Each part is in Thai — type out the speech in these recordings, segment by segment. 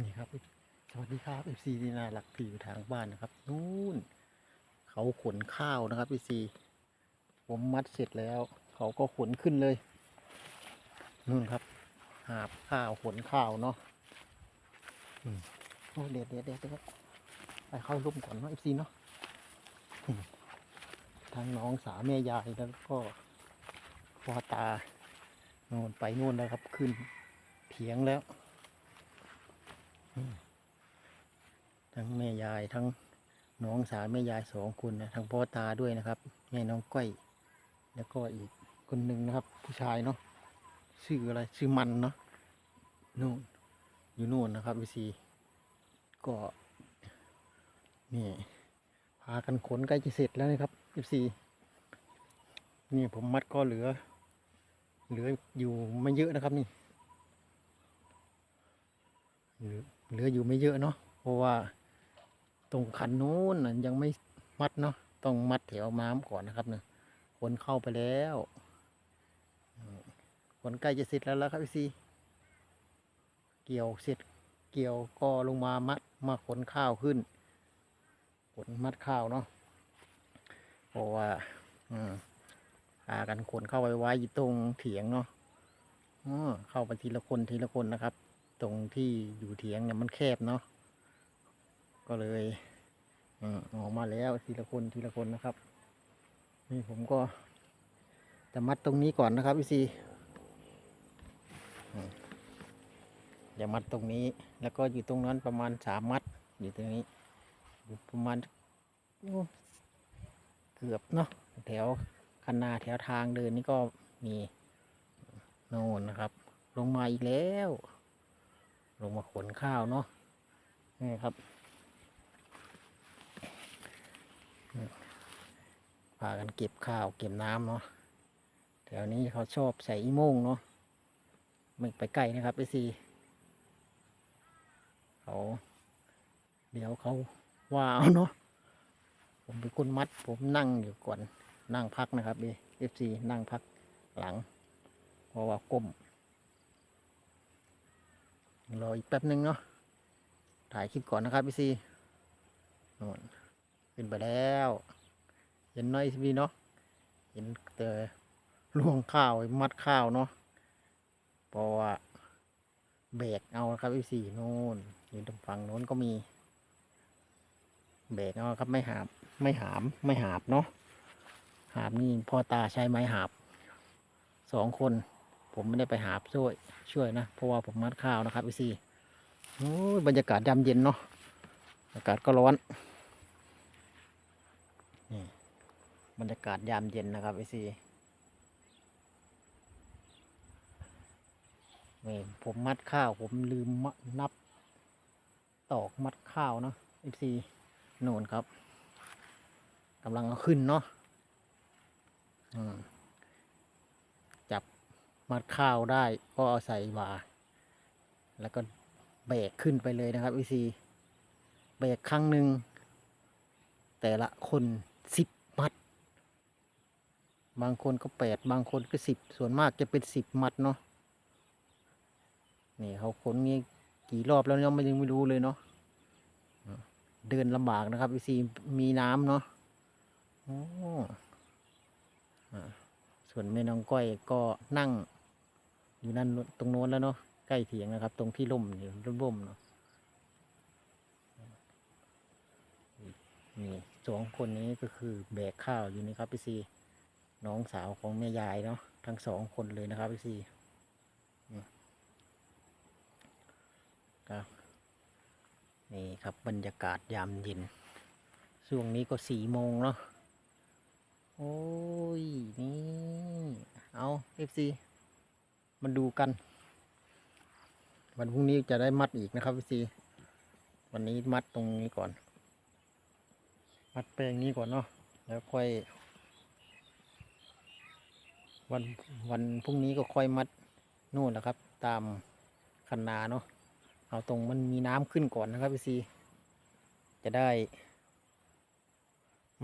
นี่ครับ สวัสดีครับเอฟซีที่น่ารักที่อยู่ทางบ้านนะครับนู่นเขาขนข้าวนะครับเอฟซีผมมัดเสร็จแล้ว เขาก็ขนขึ้นเลยนู่นครับ หาบข้าวขนข้าวเนาะอืมโอ้เด็ดเด็ดเด็ดเด็ดไปเข้าร่มก่อนเนาะเอฟซีเนาะทางน้องสาวแม่ยายแล้วก็พ่อตาโน่นไปนู่นแล้วครับขึ้นเถียงแล้ว ทั้งแม่ยายทั้งน้องสาวแม่ยายสองคนนะทั้งพ่อตาด้วยนะครับ แม่น้องก้อย แล้วก็อีกคนหนึ่งนะครับ ผู้ชายเนาะชื่ออะไรชื่อมันเนาะนู่นอยู่นู่นนะครับวิซีก็นี่พากันขนใกล้จะเสร็จแล้วนะครับวิซีนี่ผมมัดก็เหลือ เหลืออยู่ไม่เยอะนะครับนี่ เหลืออยู่ไม่เยอะเนาะเพราะว่าตรงคันนู้นน่ะยังไม่มัดเนาะต้องมัดแถวม้ามก่อนนะครับเนี่ยคนเข้าไปแล้วคนใกล้จะเสร็จแล้วแล้วครับพี่ซีเกี่ยวเสร็จเกี่ยวก็ลงมามัดมาขนข้าวขึ้นขนมัดข้าวเนาะเพราะว่าอืมพากันขนเข้าไปไว้ตรงเถียงเนาะอ้อเข้าไปทีละคนทีละคนนะครับ ตรงที่อยู่เถียงเนี่ยมันแคบเนาะก็เลยออกมาแล้วทีละคนทีละคนนะครับ นี่ผมก็จะมัดตรงนี้ก่อนนะครับพี่ซีอืมอย่ามัดตรงนี้ แล้วก็อยู่ตรงนั้นประมาณสามมัดอยู่ตรงนี้อยู่ประมาณเกือบเนาะแถวคันนาแถวทางเดินนี่ก็มีโน่นนะครับ ลงมาอีกแล้ว ลงมาขนข้าวเนาะนี่ครับพากันเก็บข้าวเก็บน้ำเนาะแถวนี้เขาชอบใส่อีโม่งเนาะไม่ไปใกล้นะครับไอซีเขาเดี๋ยวเขาว่าเอาเนาะผมเป็นคนมัด ผมนั่งอยู่ก่อนนั่งพักนะครับเอฟซีนั่งพักหลัง เพราะว่าก้ม รออีกแป๊บหนึ่งเนาะถ่ายคลิปก่อนนะครับพี่ซีนู่นขึ้นไปแล้วเห็นน้อยพี่เนาะเห็นแต่ล่วงข้าวมัดข้าวเนาะเพราะว่าเบกเอาครับพี่ซีนู่นอยู่ตรงฝั่งโน้นก็มีเบกเอาครับไม่หาบไม่หามไม่หาบเนาะหาบนี่พ่อตาใช้ไม้หาบสองคน ผมไม่ได้ไปหาช่วยช่วยนะ เพราะว่าผมมัดข้าวนะครับพี่ซีโอ้ยบรรยากาศยามเย็นเนาะอากาศก็ร้อนนี่บรรยากาศยามเย็นนะครับพี่ซีนี่ผมมัดข้าว ผมลืมนับ ตอกมัดข้าวเนาะพี่ซีโน่นครับกำลังเอาขึ้นเนาะอืม มัดข้าวได้ก็เอาใส่บาแล้วก็เบรกขึ้นไปเลยนะครับวิซีเบรกครั้งหนึ่งแต่ละคนสิบมัด บางคนก็แปดบางคนก็สิบส่วนมากจะเป็นสิบมัดเนาะนี่เขาขนงี้กี่รอบแล้วเนี่ยมันยังไม่รู้เลยเนาะเดินลำบากนะครับวิซีมีน้ำเนาะโอ้ส่วนแม่น้องก้อยก็นั่ง อยู่นั่นตรงโน้นแล้วเนาะใกล้เถียงนะครับ ตรงที่ร่มอยู่ร่มๆเนาะนี่สองคนนี้ก็คือแบกข้าวอยู่นี่ครับพี่ซีน้องสาวของแม่ยายเนาะทั้งสองคนเลยนะครับพี่ซีนี่ครับนี่ครับบรรยากาศยามเย็นช่วงนี้ก็สี่โมงเนาะโอ้ย นี่ เอาเอฟซี มาดูกัน วันพรุ่งนี้จะได้มัดอีกนะครับเอฟซีวันนี้มัดตรงนี้ก่อน มัดแปลงนี้ก่อนเนาะแล้วค่อย วันวันพรุ่งนี้ก็ค่อยมัดนู่นแหละครับ ตามคันนาเนาะเอาตรงมันมีน้ำขึ้นก่อนนะครับพี่ซีจะได้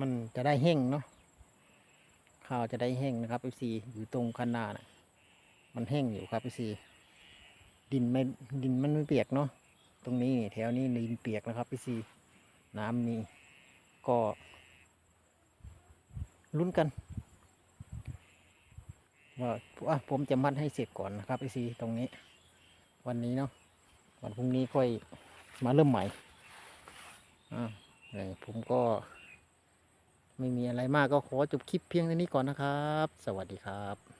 มันจะได้แห้งเนาะข้าวจะได้แห้งนะครับ FC อยู่ตรงคันนานะ มันแห้งอยู่ครับ FC ดินไม่ดินมันไม่เปียกเนาะตรงนี้นี่แถวนี้ดินเปียกนะครับพี่ซีน้ำมีก็ลุ้นกันว่า ผมจะมัดให้เสร็จก่อนนะครับพี่ซีตรงนี้ วันนี้เนาะวันพรุ่งนี้ค่อยมาเริ่มใหม่อ่าเนี่ยผมก็ ไม่มีอะไรมากก็ขอจบคลิปเพียงเท่านี้ก่อนนะครับ สวัสดีครับ